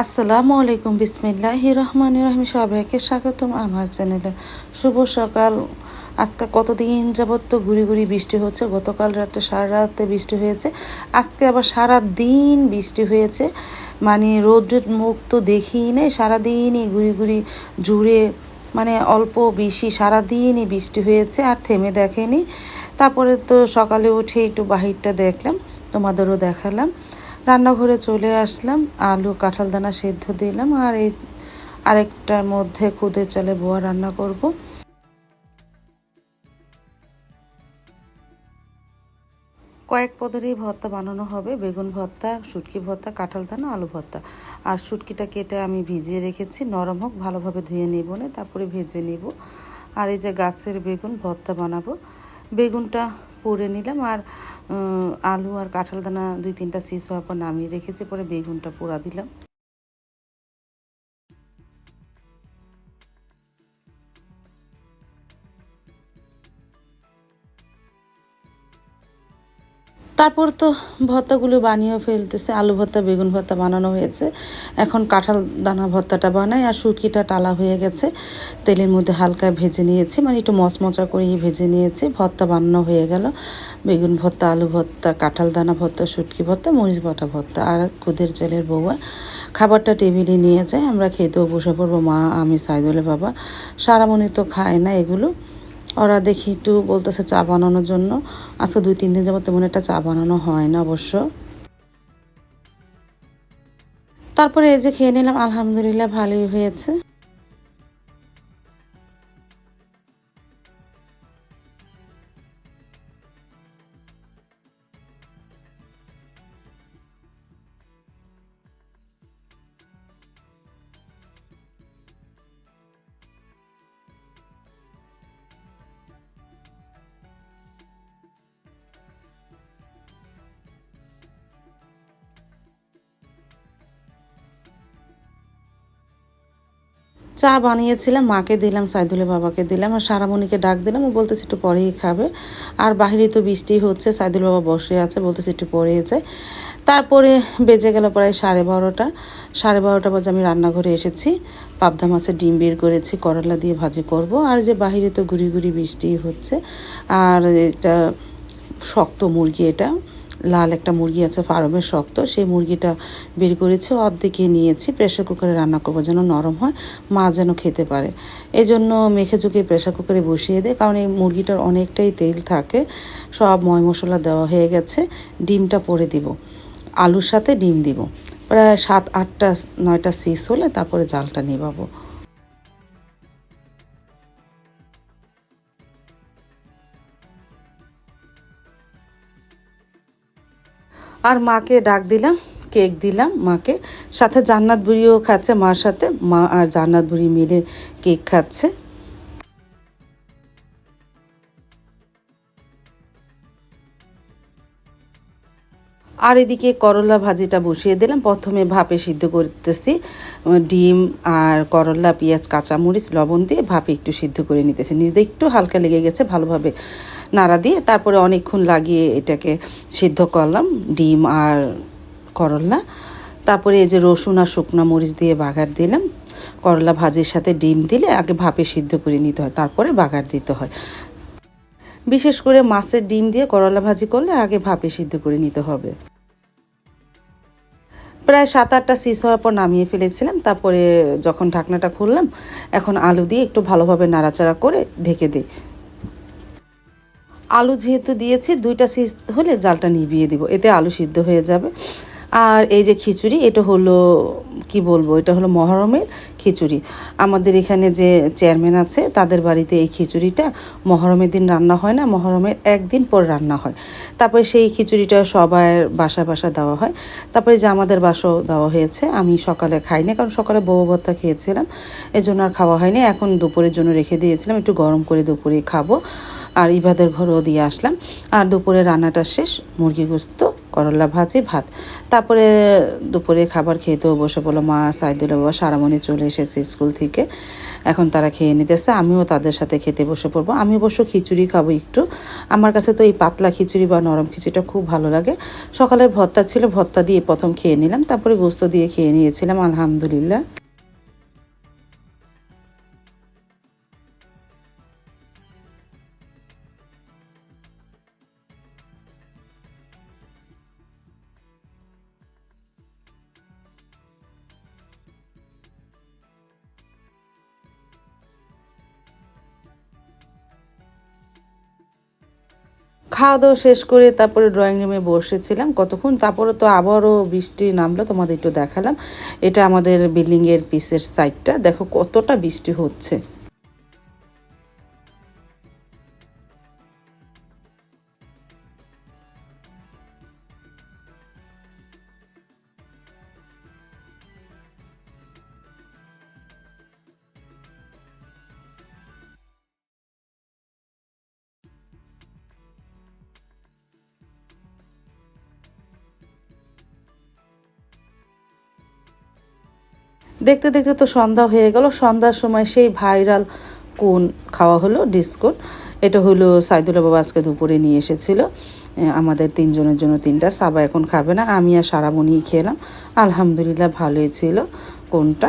আসসালামু আলাইকুম, বিসমিল্লাহ রহমান রহিম। সবাইকে স্বাগতম আমার চ্যানেলে। শুভ সকাল। আজকে কতদিন যাবত তো ঘুরি ঘুরি বৃষ্টি হচ্ছে। গতকাল রাতে সারা রাতে বৃষ্টি হয়েছে। আজকে আবার সারা দিন বৃষ্টি হয়েছে। মানে রোদ্রের মুখ তো দেখিই নেই। সারাদিনই ঘুরি ঘুরি জুড়ে মানে অল্প বেশি সারাদিনই বৃষ্টি হয়েছে আর থেমে দেখেনি। তারপরে তো সকালে উঠে একটু বাহিরটা দেখলাম। তোমাদেরও দেখালাম। রান্নাঘরে চলে আসলাম, আলু, কাঁঠাল দানা সেদ্ধ দিলাম আর এই আরেকটার মধ্যে খুদে চালে বোয়া রান্না করব। কয়েক পদেরই ভর্তা বানানো হবে, বেগুন ভর্তা, শুটকি ভর্তা, কাঁঠাল দানা, আলু ভর্তা। আর শুটকিটা কেটে আমি ভিজিয়ে রেখেছি, নরম হোক, ভালোভাবে ধুয়ে নেব না, তারপরে ভেজে নেব। আর এই যে গাছের বেগুন ভর্তা বানাবো, বেগুনটা পুড়ে নিলাম আর আলু আর কাঁঠাল দানা দুই তিনটা শেষ হওয়ার পর নামিয়ে রেখেছি, পরে বেগুনটা পোড়া দিলাম। তারপর তো ভর্তাগুলো বানিয়েও ফেলতেছে, আলু ভর্তা, বেগুন ভর্তা বানানো হয়েছে। এখন কাঁঠাল দানা ভর্তাটা বানাই আর শুটকিটা টালা হয়ে গেছে। তেলের মধ্যে হালকা ভেজে নিয়েছি মানে একটু মচমচা করেই ভেজে নিয়েছি। ভর্তা বানানো হয়ে গেল। বেগুন ভর্তা, আলু ভর্তা, কাঁঠাল দানা ভর্তা, শুটকি ভর্তা, মরিচ বাটা ভর্তা আর কুদের চালের বউয়া খাবারটা টেবিলে নিয়ে যায়, আমরা খেতেও বসে পড়ব। মা, আমি, সাইদুলের বাবা, সারামণি তো খায় না এগুলো। ওরা দেখি একটু বলতেছে চা বানানোর জন্য। আজকে দুই, তিন দিন যাবত তেমন একটা চা বানানো হয় না অবশ্য। তারপরে এই যে খেয়ে নিলাম, আলহামদুলিল্লাহ ভালোই হয়েছে। চা বানিয়েছিলাম, মাকে দিলাম, সাইদুলের বাবাকে দিলাম আর সারামণিকে ডাক দিলাম। ও বলতেছে একটু পরেই খাবে। আর বাইরে তো বৃষ্টি হচ্ছে, সাইদুল বাবা বসে আছে, বলতেছে একটু পরে যায় তারপরে বেজে গেল প্রায় সাড়ে বারোটা। সাড়ে বারোটা বাজে আমি রান্নাঘরে এসেছি। পাবদা মাছের ডিম বের করেছি, করলা দিয়ে ভাজি করব। আর যে বাহিরে তো ঘুরি ঘুরি বৃষ্টি হচ্ছে, আর এটা শক্ত মুরগি এটা। লাল একটা মুরগি আছে, ফার্মের শক্ত। সেই মুরগিটা বের করেছি, অর্ধেকে নিয়েছি। প্রেশার কুকারে রান্না করব যেন নরম হয়, মা যেন খেতে পারে। এই জন্য মেখে চুকে প্রেশার কুকারে বসিয়ে দেয়, কারণ এই মুরগিটার অনেকটাই তেল থাকে। সব ময় মশলা দেওয়া হয়ে গেছে, ডিমটা পরে দিব। আলুর সাথে ডিম দিব। প্রায় সাত আটটা, নয়টা সিস হলে তারপরে জালটা নেবাবো। আর মাকে ডাক দিলাম, কেক দিলাম মাকে। সাথে জান্নাত বুড়িও খাচ্ছে মার সাথে। মা আর জান্নাত বুড়ি মিলে কেক খাচ্ছে। আর এদিকে করলা ভাজিটা বসিয়ে দিলাম। প্রথমে ভাপে সিদ্ধ করতেছি ডিম আর করলা, পেঁয়াজ, কাঁচামরিচ, লবণ দিয়ে ভাপে একটু সিদ্ধ করে নিতেছি। নিজে একটু হালকা লেগে গেছে, ভালোভাবে নাড়া দিয়ে তারপরে অনেকক্ষণ লাগিয়ে এটাকে সিদ্ধ করলাম, ডিম আর করলা। তারপরে এই যে রসুন আর শুকনো মরিচ দিয়ে বাগার দিলাম। করলা ভাজির সাথে ডিম দিলে আগে ভাপে সিদ্ধ করে নিতে হয়, তারপরে বাগার দিতে হয়। বিশেষ করে মাছের ডিম দিয়ে করলা ভাজি করলে আগে ভাপে সিদ্ধ করে নিতে হবে। প্রায় সাত আটটা সিস হওয়ার পর নামিয়ে ফেলেছিলাম, তারপরে যখন ঢাকনাটা খুললাম, এখন আলু দিয়ে একটু ভালোভাবে নাড়াচাড়া করে ঢেকে দিই। আলু যেহেতু দিয়েছি, দুইটা সিস হলে জালটা নিভিয়ে দিব। এতে আলু সিদ্ধ হয়ে যাবে। আর এই যে খিচুড়ি, এটা হলো, কি বলব, এটা হলো মহরমের খিচুড়ি। আমাদের এখানে যে চেয়ারম্যান আছে, তাদের বাড়িতে এই খিচুড়িটা মহরমের দিন রান্না হয় না, মহরমের একদিন পর রান্না হয়। তারপরে সেই খিচুড়িটা সবার বাসা বাসা দেওয়া হয়। তারপরে যে আমাদের বাসাও দেওয়া হয়েছে, আমি সকালে খাই না, কারণ সকালে বউ ভর্তা খেয়েছিলাম। এই জন্য আর খাওয়া হয়নি। এখন দুপুরের জন্য রেখে দিয়েছিলাম, একটু গরম করে দুপুরে খাব। আর ইবাদের ঘরেও দিয়ে আসলাম। আর দুপুরে রান্নাটা শেষ, মুরগি গোস্ত, করলা ভাজি, ভাত। তারপরে দুপুরে খাবার খেতেও বসে পড়ল মা, সাইদুল বাবা, সারামণি চলে এসেছে স্কুল থেকে। এখন তারা খেয়ে নিতেছে, আমিও তাদের সাথে খেতে বসে পড়ব। আমি অবশ্য খিচুড়ি খাব একটু। আমার কাছে তো এই পাতলা খিচুড়ি বা নরম খিচুড়িটা খুব ভালো লাগে। সকালের ভর্তা ছিল, ভর্তা দিয়ে প্রথম খেয়ে নিলাম, তারপরে গোস্ত দিয়ে খেয়ে নিয়েছিলাম, আলহামদুলিল্লাহ। খাওয়া দাওয়া শেষ করে তারপরে ড্রয়িং রুমে বসেছিলাম। কতক্ষণ? তারপরে তো আবারও বৃষ্টি নামলো, তোমাদের একটু দেখালাম। এটা আমাদের বিল্ডিংয়ের পিসের সাইডটা দেখো কতটা বৃষ্টি হচ্ছে। দেখতে দেখতে তো সন্ধ্যা হয়ে গেল। সন্ধ্যার সময় সেই ভাইরাল কোন খাওয়া হলো? ডিসকোন এটা হলো সাইদুল্লা বাবা আজকে দুপুরে নিয়ে এসেছিল। আমাদের তিনজনের জন্য তিনটা। সাবা এখন খাবে না। আমি আর সারামণি খেলাম। আলহামদুলিল্লাহ ভালোই ছিল কোনটা।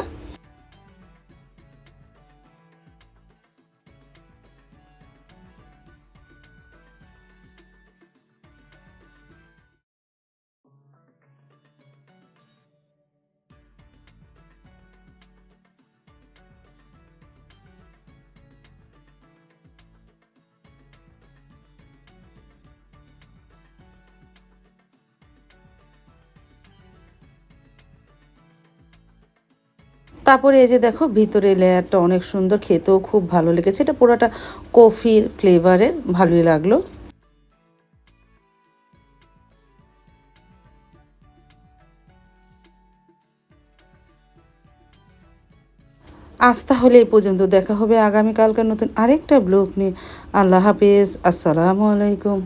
তারপরে এই যে দেখো, ভিতরে লেয়ারটা অনেক সুন্দর, খেতেও খুব ভালো লেগেছে। এটা পুরোটা কফির ফ্লেভারের, ভালোই লাগল। আজ তাহলে এই পর্যন্ত দেখা হবে আগামীকালকার নতুন আরেকটা ব্লগ নিয়ে। আল্লাহ হাফেজ, আসসালামু আলাইকুম।